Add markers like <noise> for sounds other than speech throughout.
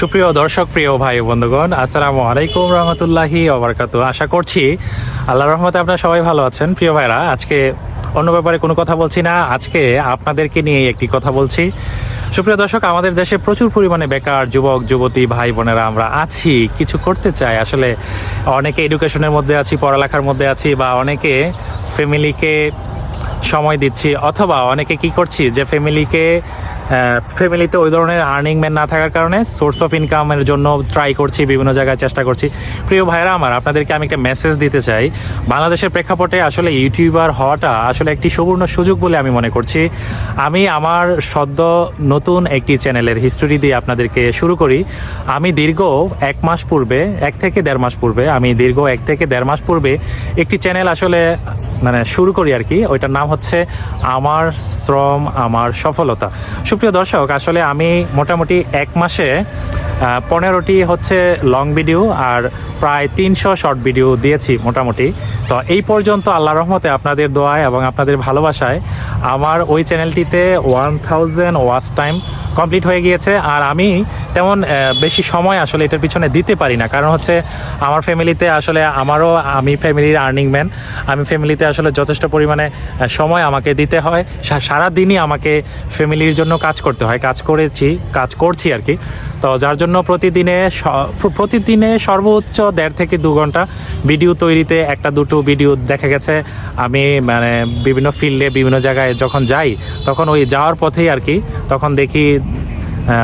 সুপ্রিয় দর্শক, প্রিয় ভাই বন্ধুগণ, আসসালামু আলাইকুম রহমতুল্লাহি ওবরকাত আশা করছি আল্লাহ রহমতে আপনারা সবাই ভালো আছেন। প্রিয় ভাইরা, আজকে অন্য ব্যাপারে কোনো কথা বলছি না। আজকে আপনাদেরকে নিয়ে একটি কথা বলছি। সুপ্রিয় দর্শক, আমাদের দেশে প্রচুর পরিমাণে বেকার যুবক, যুবতী, ভাই বোনেরা আমরা আছি, কিছু করতে চাই। আসলে অনেকে এডুকেশনের মধ্যে আছি, পড়ালেখার মধ্যে আছি বা অনেকে ফ্যামিলিকে সময় দিচ্ছি, অথবা অনেকে কি করছি, যে ফ্যামিলিকে ফ্যামিলিতে ওই ধরনের আর্নিং ম্যান না থাকার কারণে সোর্স অফ ইনকামের জন্য ট্রাই করছি, বিভিন্ন জায়গায় চেষ্টা করছি। প্রিয় ভাইরা আমার, আপনাদেরকে আমি একটা মেসেজ দিতে চাই। বাংলাদেশের প্রেক্ষাপটে আসলে ইউটিউবার হওয়াটা আসলে একটি সুবর্ণ সুযোগ বলে আমি মনে করছি। আমি আমার সদ্য নতুন একটি চ্যানেলের হিস্টোরি দিয়ে আপনাদেরকে শুরু করি। আমি দীর্ঘ এক মাস পূর্বে, এক থেকে দেড় মাস পূর্বে, আমি দীর্ঘ এক থেকে দেড় মাস পূর্বে একটি চ্যানেল আসলে মানে শুরু করি আর কি। ওইটার নাম হচ্ছে আমার শ্রম, আমার সফলতা। সুপ্রিয় দর্শক আসলে আমি মোটামুটি এক মাসে পনেরোটি হচ্ছে লং ভিডিও আর প্রায় তিনশো শর্ট ভিডিও দিয়েছি মোটামুটি। তো এই পর্যন্ত আল্লাহ রহমতে আপনাদের দোয়ায় এবং আপনাদের ভালোবাসায় আমার ওই চ্যানেলটিতে one thousand watch time complete হয়ে গিয়েছে। আর আমি তেমন বেশি সময় আসলে এটার পিছনে দিতে পারি না। কারণ হচ্ছে আমার ফ্যামিলিতে আসলে আমারও, আমি ফ্যামিলির আর্নিং ম্যান আমি ফ্যামিলিতে আসলে যথেষ্ট পরিমাণে সময় আমাকে দিতে হয়। সারাদিনই আমাকে ফ্যামিলির জন্য কাজ করতে হয়। কাজ করেছি, কাজ করছি আর কি। তো যার জন্য প্রতিদিনে স- প্রতিদিনে সর্বোচ্চ দেড় থেকে দু ঘণ্টা ভিডিও তৈরিতে একটা দুটো ভিডিও দেখা গেছে। আমি মানে বিভিন্ন ফিল্ডে বিভিন্ন জায়গায় যখন যাই, তখন ওই যাওয়ার পথেই আর কি, তখন দেখি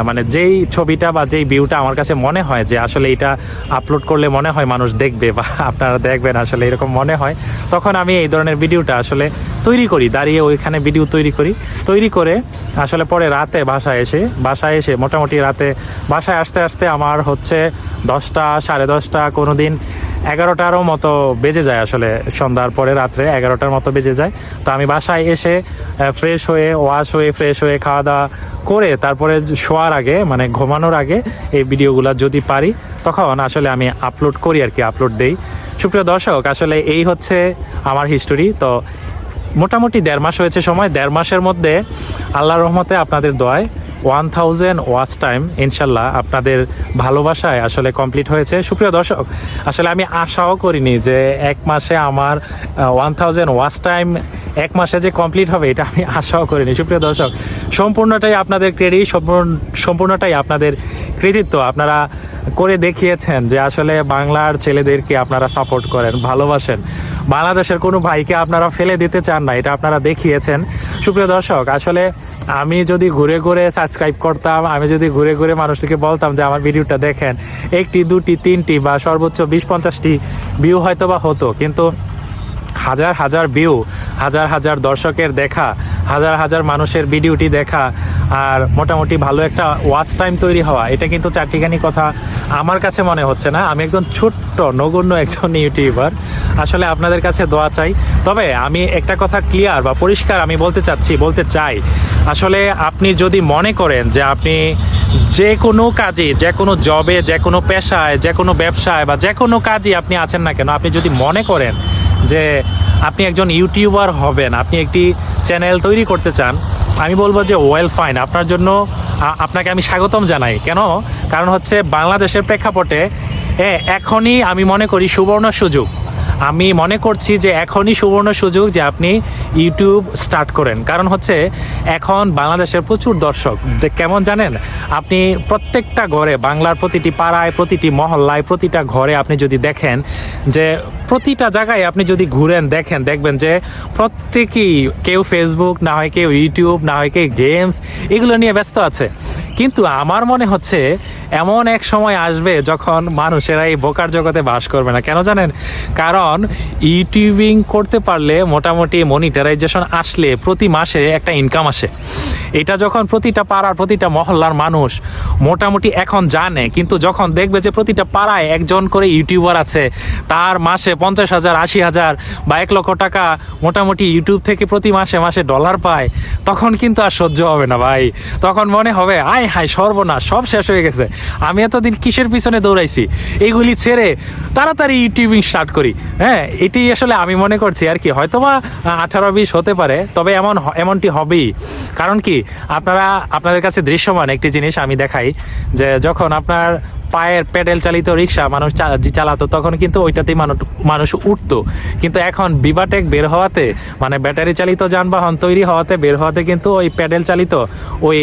মানে যেই ছবিটা বা যেই ভিউটা আমার কাছে মনে হয় যে আসলে এটা আপলোড করলে মনে হয় মানুষ দেখবে বা <laughs> আপনারা দেখবেন আসলে এরকম মনে হয়, তখন আমি এই ধরনের ভিডিওটা আসলে তৈরি করি, দাঁড়িয়ে ওইখানে ভিডিও তৈরি করি। তৈরি করে আসলে পরে রাতে বাসায় এসে বাসায় এসে মোটামুটি রাতে বাসায় আসতে আসতে আমার হচ্ছে দশটা, সাড়ে দশটা কোনো দিন এগারোটারও মতো বেজে যায় আসলে সন্ধ্যার পরে রাত্রে এগারোটার মতো বেজে যায়। তো আমি বাসায় এসে ফ্রেশ হয়ে ওয়াশ হয়ে ফ্রেশ হয়ে খাওয়া দাওয়া করে তারপরে শোয়ার আগে মানে ঘুমানোর আগে এই ভিডিওগুলো যদি পারি, তখন আসলে আমি আপলোড করি আর কি আপলোড দেই। সুপ্রিয় দর্শক, আসলে এই হচ্ছে আমার হিস্টোরি তো মোটামুটি দেড় মাস হয়েছে সময়, দেড় মাসের মধ্যে আল্লাহ রহমতে আপনাদের দোয়ায় ওয়ান থাউজেন্ড ওয়াচ টাইম ইনশাল্লাহ আপনাদের ভালোবাসায় আসলে কমপ্লিট হয়েছে। সুপ্রিয় দর্শক, আসলে আমি আশাও করিনি যে এক মাসে আমার ওয়ান থাউজেন্ড ওয়াচ টাইম এক মাসে যে কমপ্লিট হবে, এটা আমি আশাও করিনি। সুপ্রিয় দর্শক, সম্পূর্ণটাই আপনাদের ক্রেডিট সম্পূর্ণটাই আপনাদের কৃতিত্ব। আপনারা করে দেখিয়েছেন যে আসলে বাংলার ছেলেদেরকে আপনারা সাপোর্ট করেন, ভালোবাসেন। বাংলাদেশের কোনো ভাইকে আপনারা ফেলে দিতে চান না, এটা আপনারা দেখিয়েছেন। সুপ্রিয় দর্শক, আসলে আমি যদি ঘুরে ঘুরে সাবস্ক্রাইব করতাম, আমি যদি ঘুরে ঘুরে মানুষটিকে বলতাম যে আমার ভিডিওটা দেখেন, একটি, দুটি, তিনটি বা সর্বোচ্চ বিশ, পঞ্চাশটি ভিউ হয়তো বা হতো, কিন্তু হাজার হাজার ভিউ হাজার হাজার দর্শকের দেখা হাজার হাজার মানুষের ভিডিওটি দেখা আর মোটামুটি ভালো একটা ওয়াচ টাইম তৈরি হওয়া, এটা কিন্তু চারটিখানি কথা আমার কাছে মনে হচ্ছে না। আমি একজন ছোট্ট, নগণ্য একজন ইউটিউবার আসলে আপনাদের কাছে দোয়া চাই। তবে আমি একটা কথা ক্লিয়ার বা পরিষ্কার আমি বলতে চাচ্ছি, বলতে চাই। আসলে আপনি যদি মনে করেন যে আপনি যে কোনো কাজে, যে কোনো জবে যে কোনো পেশায়, যে কোনো ব্যবসায় বা যে কোনো কাজে আপনি আছেন না কেন, আপনি যদি মনে করেন যে আপনি একজন ইউটিউবার হবেন, আপনি একটি চ্যানেল তৈরি করতে চান, আমি বলব যে ওয়েল ফাইন, আপনার জন্য আপনাকে আমি স্বাগতম জানাই। কেন? কারণ হচ্ছে বাংলাদেশের প্রেক্ষাপটে এখনই আমি মনে করি সুবর্ণ সুযোগ। আমি মনে করছি যে এখনই সুবর্ণ সুযোগ যে আপনি ইউটিউব স্টার্ট করেন। কারণ হচ্ছে, এখন বাংলাদেশের প্রচুর দর্শক। কেমন জানেন? আপনি প্রত্যেকটা ঘরে, বাংলার প্রতিটি পাড়ায়, প্রতিটি মহল্লায়, প্রতিটা ঘরে আপনি যদি দেখেন যে প্রতিটা জায়গায় আপনি যদি ঘুরেন, দেখেন, দেখবেন যে প্রত্যেকেই কেউ ফেসবুক না হয় কেউ ইউটিউব, না হয় কেউ গেমস, এগুলো নিয়ে ব্যস্ত আছে। কিন্তু আমার মনে হচ্ছে, এমন এক সময় আসবে যখন মানুষেরা এই বোকার জগতে বাস করবে না। কেন জানেন? কারণ ইউটিউবিং করতে পারলে মোটামুটি মনিটারাইজেশন আসলে প্রতি মাসে একটা ইনকাম আসে। এটা যখন প্রতিটা পাড়ার প্রতিটা মহল্লার মানুষ মোটামুটি এখন জানে, কিন্তু যখন দেখবে যে প্রতিটা পাড়ায় একজন করে ইউটিউবার আছে, তার মাসে পঞ্চাশ হাজার, আশি হাজার বা এক লক্ষ টাকা মোটামুটি ইউটিউব থেকে প্রতি মাসে মাসে ডলার পায়, তখন কিন্তু আর সহ্য হবে না ভাই। তখন মনে হবে, আয় হায়, সর্বনাশ, সব শেষ হয়ে গেছে। আমি এতদিন কিসের পিছনে দৌড়াইছি? এইগুলি ছেড়ে তাড়াতাড়ি ইউটিউবিং স্টার্ট করি। হ্যাঁ এটি আসলে আমি মনে করছি আর কি, হয়তোবা আঠারো বিশ হতে পারে, তবে এমন এমনটি হবেই। কারণ কি, আপনারা, আপনাদের কাছে দৃশ্যমান একটি জিনিস আমি দেখাই, যে যখন আপনার পায়ের প্যাডেল চালিত রিক্সা মানুষ চালাতো, তখন কিন্তু ওইটাতেই মানুষ মানুষ উঠতো। কিন্তু এখন বিবাটেক বের হওয়াতে মানে ব্যাটারি চালিত যানবাহন তৈরি হওয়াতে, বের হওয়াতে কিন্তু ওই প্যাডেল চালিত ওই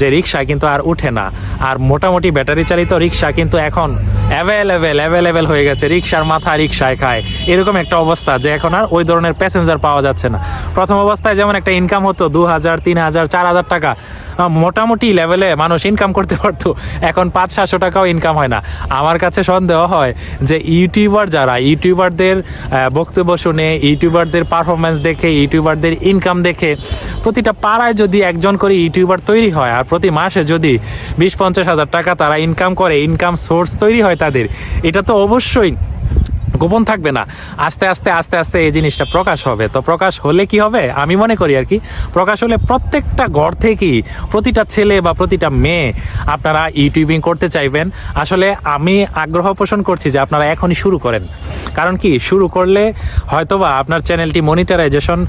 যে রিক্সা কিন্তু আর উঠে না। আর মোটামুটি ব্যাটারি চালিত রিক্সা কিন্তু এখন অ্যাভেলেবেল অ্যাভেলেবেল হয়ে গেছে। রিক্সার মাথা রিক্সায় খায়। এরকম একটা অবস্থা যে এখন আর ওই ধরনের প্যাসেঞ্জার পাওয়া যাচ্ছে না। প্রথম অবস্থায় যেমন একটা ইনকাম হতো দু হাজার তিন হাজার চার হাজার টাকা। মোটামুটি লেভেলে মানুষ ইনকাম করতে পারতো। এখন পাঁচ, সাতশো টাকাও ইনকাম হয় না। আমার কাছে সন্দেহ হয় যে ইউটিউবার যারা ইউটিউবারদের বক্তব্য শুনে ইউটিউবারদের পারফরমেন্স দেখে ইউটিউবারদের ইনকাম দেখে, প্রতিটা পাড়ায় যদি একজন করে ইউটিউবার তৈরি হয় আর প্রতি মাসে যদি বিশ, পঞ্চাশ হাজার টাকা তারা ইনকাম করে ইনকাম সোর্স তৈরি হয় তাদের, এটা তো অবশ্যই গোপন থাকবে না। আস্তে আস্তে আস্তে আস্তে এই জিনিসটা প্রকাশ হবে। তো প্রকাশ হলে কি হবে? আমি মনে করি আর কি, প্রকাশ হলে প্রত্যেকটা ঘর থেকেই প্রতিটা ছেলে বা প্রতিটা মেয়ে আপনারা ইউটিউবিং করতে চাইবেন। আসলে আমি আগ্রহ পোষণ করছি যে আপনারা এখনই শুরু করেন। কারণ কি, শুরু করলে হয়তোবা আপনার চ্যানেলটি মনিটারাইজেশন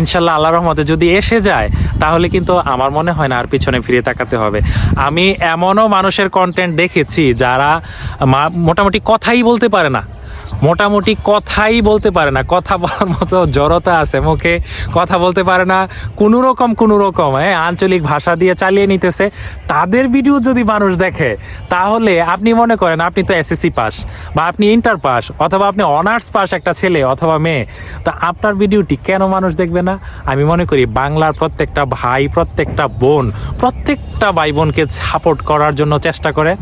ইনশাল্লাহ আল্লাহ রহমতে যদি এসে যায়, তাহলে কিন্তু আমার মনে হয় না আর পিছনে ফিরে তাকাতে হবে। আমি এমনও মানুষের কন্টেন্ট দেখেছি যারা মোটামুটি কথাই বলতে পারে না। মোটামুটি কথাই বলতে পারে না। কথা বলার মতো জড়তা আছে মুখে, কথা বলতে পারে না, কোনো রকম কোনো রকম হ্যাঁ আঞ্চলিক ভাষা দিয়ে চালিয়ে নিতেছে। তাদের ভিডিও যদি মানুষ দেখে, তাহলে আপনি মনে করেন আপনি তো এসএসসি পাস, বা আপনি ইন্টার পাস, অথবা আপনি অনার্স পাস একটা ছেলে অথবা মেয়ে। তা আপনার ভিডিওটি কেন মানুষ দেখবে না? আমি মনে করি বাংলার প্রত্যেকটা ভাই, প্রত্যেকটা বোন, প্রত্যেকটা ভাই বোনকে সাপোর্ট করার জন্য চেষ্টা করে।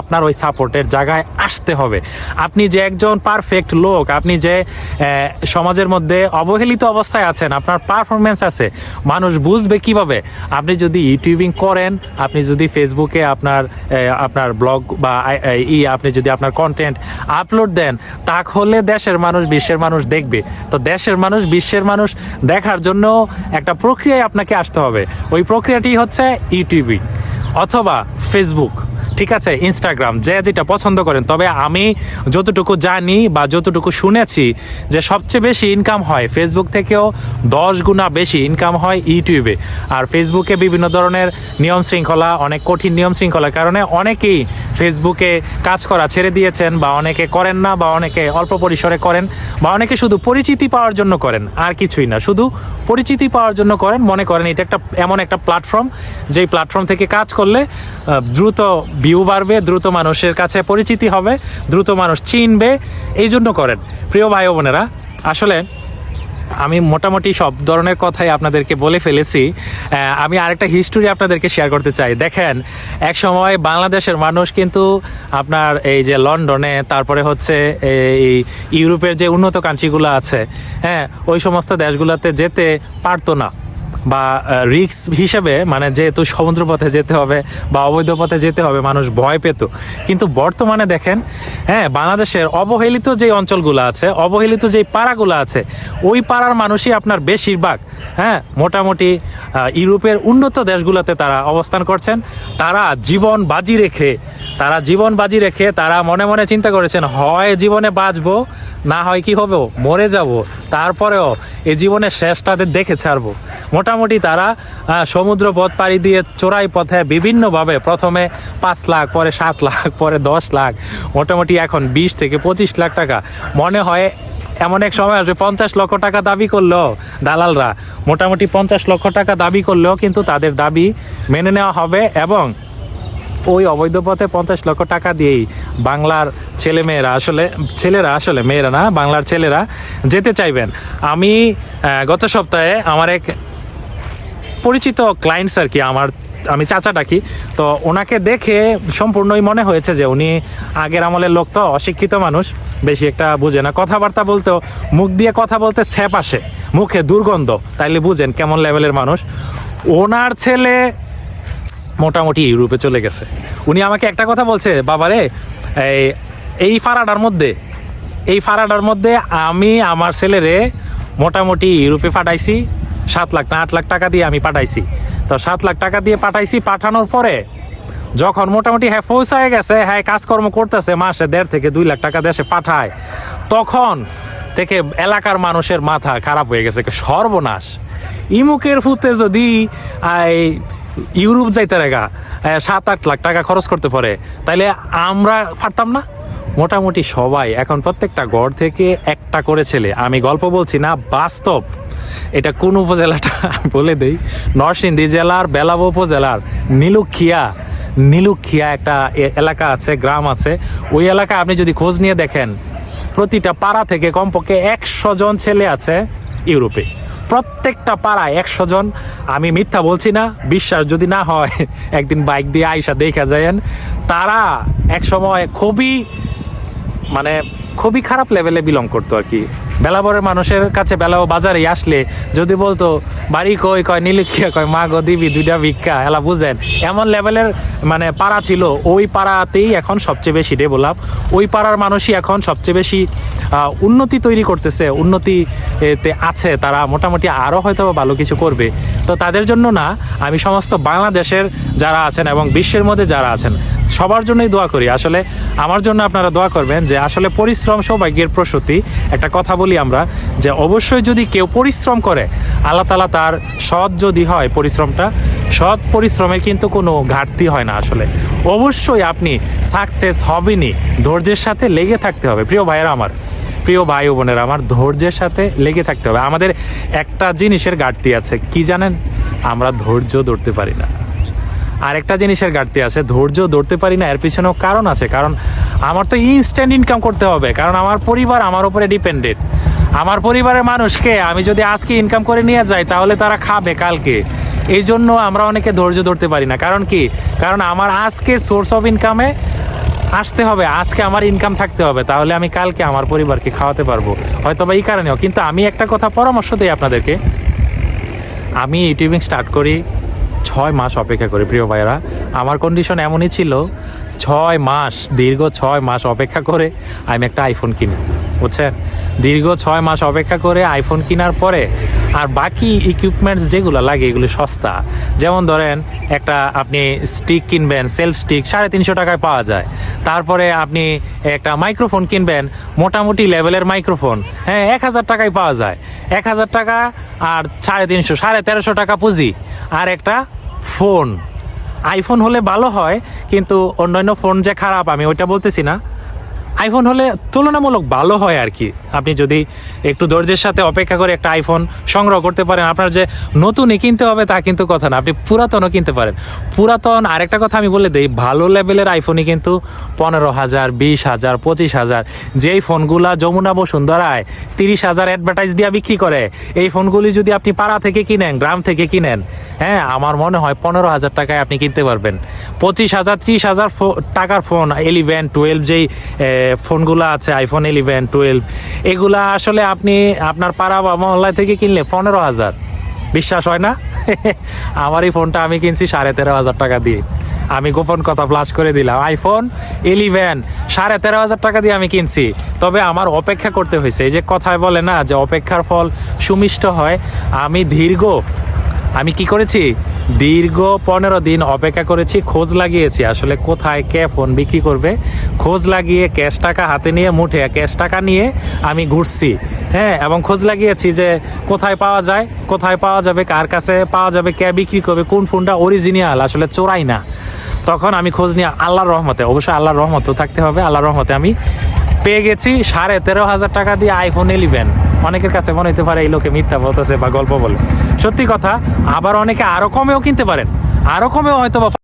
আপনার ওই সাপোর্টের জায়গায় আসতে হবে। আপনি যে একজন পারফেক্ট লোক আপনি যে সমাজের মধ্যে অবহেলিত অবস্থায় আছেন, আপনার পারফরমেন্স আছে, মানুষ বুঝবে কীভাবে? আপনি যদি ইউটিউবিং করেন, আপনি যদি ফেসবুকে আপনার আপনার ব্লগ বা ই, আপনি যদি আপনার কন্টেন্ট আপলোড দেন, তাহলে দেশের মানুষ, বিশ্বের মানুষ দেখবে। তো দেশের মানুষ, বিশ্বের মানুষ দেখার জন্য একটা প্রক্রিয়ায় আপনাকে আসতে হবে। ওই প্রক্রিয়াটি হচ্ছে ইউটিউবিং অথবা ফেসবুক ঠিক আছে ইনস্টাগ্রাম যে যেটা পছন্দ করেন। তবে আমি যতটুকু জানি বা যতটুকু শুনেছি যে সবচেয়ে বেশি ইনকাম হয় ফেসবুক থেকেও দশ গুণা বেশি ইনকাম হয় ইউটিউবে আর ফেসবুকে বিভিন্ন ধরনের নিয়ম শৃঙ্খলা, অনেক কঠিন নিয়ম শৃঙ্খলার কারণে অনেকেই ফেসবুকে কাজ করা ছেড়ে দিয়েছেন বা অনেকে করেন না বা অনেকে অল্প পরিসরে করেন বা অনেকে শুধু পরিচিতি পাওয়ার জন্য করেন, আর কিছুই না। শুধু পরিচিতি পাওয়ার জন্য করেন, মনে করেন এটা একটা এমন একটা প্ল্যাটফর্ম যেই প্ল্যাটফর্ম থেকে কাজ করলে দ্রুত ভিউ বাড়বে, দ্রুত মানুষের কাছে পরিচিতি হবে, দ্রুত মানুষ চিনবে, এই জন্য করেন। প্রিয় ভাই বোনেরা, আসলে আমি মোটামুটি সব ধরনের কথাই আপনাদেরকে বলে ফেলেছি। আমি আরেকটা হিস্টোরি আপনাদেরকে শেয়ার করতে চাই। দেখেন, এক সময় বাংলাদেশের মানুষ কিন্তু আপনার এই যে লন্ডনে, তারপরে হচ্ছে এই ইউরোপের যে উন্নত কান্ট্রিগুলো আছে হ্যাঁ ওই সমস্ত দেশগুলোতে যেতে পারতো না। বা রিক্স হিসেবে মানে যেহেতু সমুদ্র পথে যেতে হবে বা অবৈধ পথে যেতে হবে, মানুষ ভয় পেত। কিন্তু বর্তমানে দেখেন হ্যাঁ বাংলাদেশের অবহেলিত যে অঞ্চলগুলো আছে, অবহেলিত যে পাড়াগুলো আছে, ওই পাড়ার মানুষই আপনার বেশিরভাগ। হ্যাঁ মোটামুটি ইউরোপের উন্নত দেশগুলোতে তারা অবস্থান করছেন। তারা জীবন বাজি রেখে, তারা জীবন বাজি রেখে তারা মনে মনে চিন্তা করেছেন, হয় জীবনে বাঁচবো, না হয় কি হবে? মরে যাব। তারপরেও এই জীবনের শেষ তাদের দেখে ছাড়বো। মোটামুটি তারা সমুদ্র পথ পাড়ি দিয়ে চোরাই পথে বিভিন্নভাবে প্রথমে পাঁচ লাখ, পরে সাত লাখ, পরে দশ লাখ, মোটামুটি এখন বিশ থেকে পঁচিশ লাখ টাকা। মনে হয় এমন এক সময় আসবে, পঞ্চাশ লক্ষ টাকা দাবি করল দালালরা। মোটামুটি পঞ্চাশ লক্ষ টাকা দাবি করলেও কিন্তু তাদের দাবি মেনে নেওয়া হবে এবং ওই অবৈধ পথে পঞ্চাশ লক্ষ টাকা দিয়েই বাংলার ছেলে মেয়েরা আসলে, ছেলেরা আসলে, মেয়েরা না, বাংলার ছেলেরা যেতে চাইবেন। আমি গত সপ্তাহে আমার এক পরিচিত ক্লায়েন্টস আর কি, আমার, আমি চাচা ডাকি তো ওনাকে দেখে সম্পূর্ণই মনে হয়েছে যে উনি আগের আমলের লোক তো, অশিক্ষিত মানুষ, বেশি একটা বুঝে না। কথাবার্তা বলতেও মুখ দিয়ে কথা বলতে ছ্যাপ আসে, মুখে দুর্গন্ধ, তাইলে বুঝেন কেমন লেভেলের মানুষ। ওনার ছেলে মোটামুটি ইউরোপে চলে গেছে। উনি আমাকে একটা কথা বলছে, বাবারে, এই এই ফাড়াটার মধ্যে, এই ফাড়াটার মধ্যে আমি আমার ছেলেরে মোটামুটি ইউরোপে পাঠাইছি সাত লাখ না, আট লাখ টাকা দিয়ে আমি পাঠাইছি। তো সাত লাখ টাকা দিয়ে পাঠাইছি, পাঠানোর পরে যখন মোটামুটি হ্যাঁ পৌঁছায় গেছে হ্যাঁ কাজকর্ম করতেছে, মাসে দেড় থেকে দুই লাখ টাকা দেশে পাঠায়, তখন থেকে এলাকার মানুষের মাথা খারাপ হয়ে গেছে সর্বনাশ। ইমুকের ফুতে যদি ইউরোপ যাইতে রেগা সাত, আট লাখ টাকা খরচ করতে পারে, তাইলে আমরা পারতাম না? মোটামুটি সবাই, এখন প্রত্যেকটা গড় থেকে একটা করে ছেলে। আমি গল্প বলছি না, বাস্তব। এটা কোন উপজেলাটা <laughs> বলে দেই। নরসিংদী জেলার, বেলাব উপজেলার, নীলুখিয়া নীলুখিয়া একটা এলাকা আছে, গ্রাম আছে। ওই এলাকা আপনি যদি খোঁজ নিয়ে দেখেন, প্রতিটা পাড়া থেকে কমপক্ষে একশো জন ছেলে আছে ইউরোপে। প্রত্যেকটা পাড়ায় একশো জন। আমি মিথ্যা বলছি না, বিশ্বাস যদি না হয়, <laughs> একদিন বাইক দিয়ে আইসা দেখা যায়েন। তারা এক সময় খুবই মানে খুবই খারাপ লেভেলে বিলং করতো আর কি। বেলাবরের মানুষের কাছে বেলাও বাজারে আসলে যদি বলতো, বাড়ি কই? কয় নীলক্ষিয়া কয়, মা গো, দিবি দুইটা ভিক্ষা? এলা বুঝেন, এমন লেভেলের মানে পাড়া ছিল। ওই পাড়াতেই এখন সবচেয়ে বেশি ডেভেলপ ওই পাড়ার মানুষই এখন সবচেয়ে বেশি উন্নতি তৈরি করতেছে। উন্নতি এতে আছে। তারা মোটামুটি আরও হয়তো ভালো কিছু করবে। তো তাদের জন্য না, আমি সমস্ত বাংলাদেশের যারা আছেন এবং বিশ্বের মধ্যে যারা আছেন সবার জন্যই দোয়া করি। আসলে আমার জন্য আপনারা দোয়া করবেন যে আসলে পরিশ্রম সৌভাগ্যের প্রসূতি। একটা কথা বলি আমরা যে অবশ্যই যদি কেউ পরিশ্রম করে, আল্লাহ তালা তার সৎ যদি হয় পরিশ্রমটা, সৎ পরিশ্রমের কিন্তু কোনো ঘাটতি হয় না আসলে। অবশ্যই আপনি সাকসেস হবেনই। ধৈর্যের সাথে লেগে থাকতে হবে। প্রিয় ভাইয়েরা আমার, প্রিয় ভাই বোনেরা আমার, ধৈর্যের সাথে লেগে থাকতে হবে। আমাদের একটা জিনিসের ঘাটতি আছে। কি জানেন? আমরা ধৈর্য ধরতে পারি না। আরেকটা জিনিসের ঘাটতি আছে, ধৈর্য ধরতে পারি না, এর পিছনেও কারণ আছে, কারণ আমার তো ইনস্ট্যান্ট ইনকাম করতে হবে, কারণ আমার পরিবার আমার উপরে ডিপেন্ডেন্ট আমার পরিবারের মানুষকে আমি যদি আজকে ইনকাম করে নিয়ে যাই, তাহলে তারা খাবে কালকে। এই জন্য আমরা অনেকে ধৈর্য ধরতে পারি না। কারণ কি? কারণ আমার আজকে সোর্স অফ ইনকামে আসতে হবে, আজকে আমার ইনকাম থাকতে হবে, তাহলে আমি কালকে আমার পরিবারকে খাওয়াতে পারব। হয়তো বা এই কারণেও। কিন্তু আমি একটা কথা পরামর্শ দিই আপনাদেরকে। আমি ইউটিউবিং স্টার্ট করি ছয় মাস অপেক্ষা করি, প্রিয় ভাইয়েরা। আমার কন্ডিশন এমনই ছিল, ছয় মাস, দীর্ঘ ছয় মাস অপেক্ষা করে আমি একটা আইফোন কিনি, বুঝছেন? দীর্ঘ ছয় মাস অপেক্ষা করে আইফোন কেনার পরে আর বাকি ইকুইপমেন্টস যেগুলো লাগে এগুলো সস্তা। যেমন ধরেন, একটা আপনি স্টিক কিনবেন সেলফ স্টিক সাড়ে তিনশো টাকায় পাওয়া যায়। তারপরে আপনি একটা মাইক্রোফোন কিনবেন, মোটামুটি লেভেলের মাইক্রোফোন হ্যাঁ এক হাজার টাকায় পাওয়া যায়। এক হাজার টাকা আর সাড়ে তিনশো, সাড়ে তেরোশো টাকা পুঁজি। আর একটা ফোন আইফোন হলে ভালো হয়, কিন্তু অন্যান্য ফোন যে খারাপ, আমি ওইটা বলতেছি না। আইফোন হলে তুলনামূলক ভালো হয় আর কি। আপনি যদি একটু ধৈর্যের সাথে অপেক্ষা করে একটা আইফোন সংগ্রহ করতে পারেন, আপনার যে নতুনই কিনতে হবে তা কিন্তু কথা না। আপনি পুরাতনও কিনতে পারেন। পুরাতন, আরেকটা কথা আমি বলে দিই, ভালো লেভেলের আইফোনই কিন্তু পনেরো হাজার, বিশ হাজার, পঁচিশ হাজার, যেই ফোনগুলা যমুনা বসুন্ধরায় তিরিশ হাজার অ্যাডভার্টাইজ দিয়ে বিক্রি করে, এই ফোনগুলি যদি আপনি পাড়া থেকে কিনেন, গ্রাম থেকে কিনেন হ্যাঁ আমার মনে হয় পনেরো হাজার টাকায় আপনি কিনতে পারবেন। পঁচিশ হাজার, ত্রিশ হাজার টাকার ফোন ইলেভেন টুয়েলভ যেই ফোনগুলো আছে আইফোন ইলেভেন টুয়েলভ এগুলা আসলে আপনি আপনার পাড়া বা মহল্লায় থেকে কিনলে পনেরো হাজার। বিশ্বাস হয় না? <laughs> আমার এই ফোনটা আমি কিনছি সাড়ে তেরো হাজার টাকা দিয়ে। আমি গোপন কথা ফ্লাশ করে দিলাম। আইফোন ইলেভেন সাড়ে তেরো হাজার টাকা দিয়ে আমি কিনছি। তবে আমার অপেক্ষা করতে হয়েছে। এই যে কথায় বলে না যে অপেক্ষার ফল সুমিষ্ট হয়, আমি দীর্ঘ। আমি কি করেছি? দীর্ঘ পনেরো দিন অপেক্ষা করেছি, খোঁজ লাগিয়েছি। আসলে কোথায় কে ফোন বিক্রি করবে? খোঁজ লাগিয়ে ক্যাশ টাকা হাতে নিয়ে মুঠে ক্যাশ টাকা নিয়ে আমি ঘুরছি। হ্যাঁ এবং খোঁজ লাগিয়েছি যে কোথায় পাওয়া যায়, কোথায় পাওয়া যাবে, কার কাছে পাওয়া যাবে, কে বিক্রি করবে, কোন ফোনটা অরিজিনাল আসলে চোরাই না। তখন আমি খোঁজ নিয়ে আল্লাহর রহমতে, অবশ্যই আল্লাহর রহমত থাকতে হবে, আল্লাহর রহমতে আমি পেয়ে গেছি সাড়ে তেরো হাজার টাকা দিয়ে আইফোন ইলেভেন অনেকের কাছে মনে হতে পারে এই লোকে মিথ্যা বলতেছে বা গল্প বলে। সত্যি কথা আবার অনেকে আরও কমেও কিনতে পারেন। আরও কমেও হয়তো বা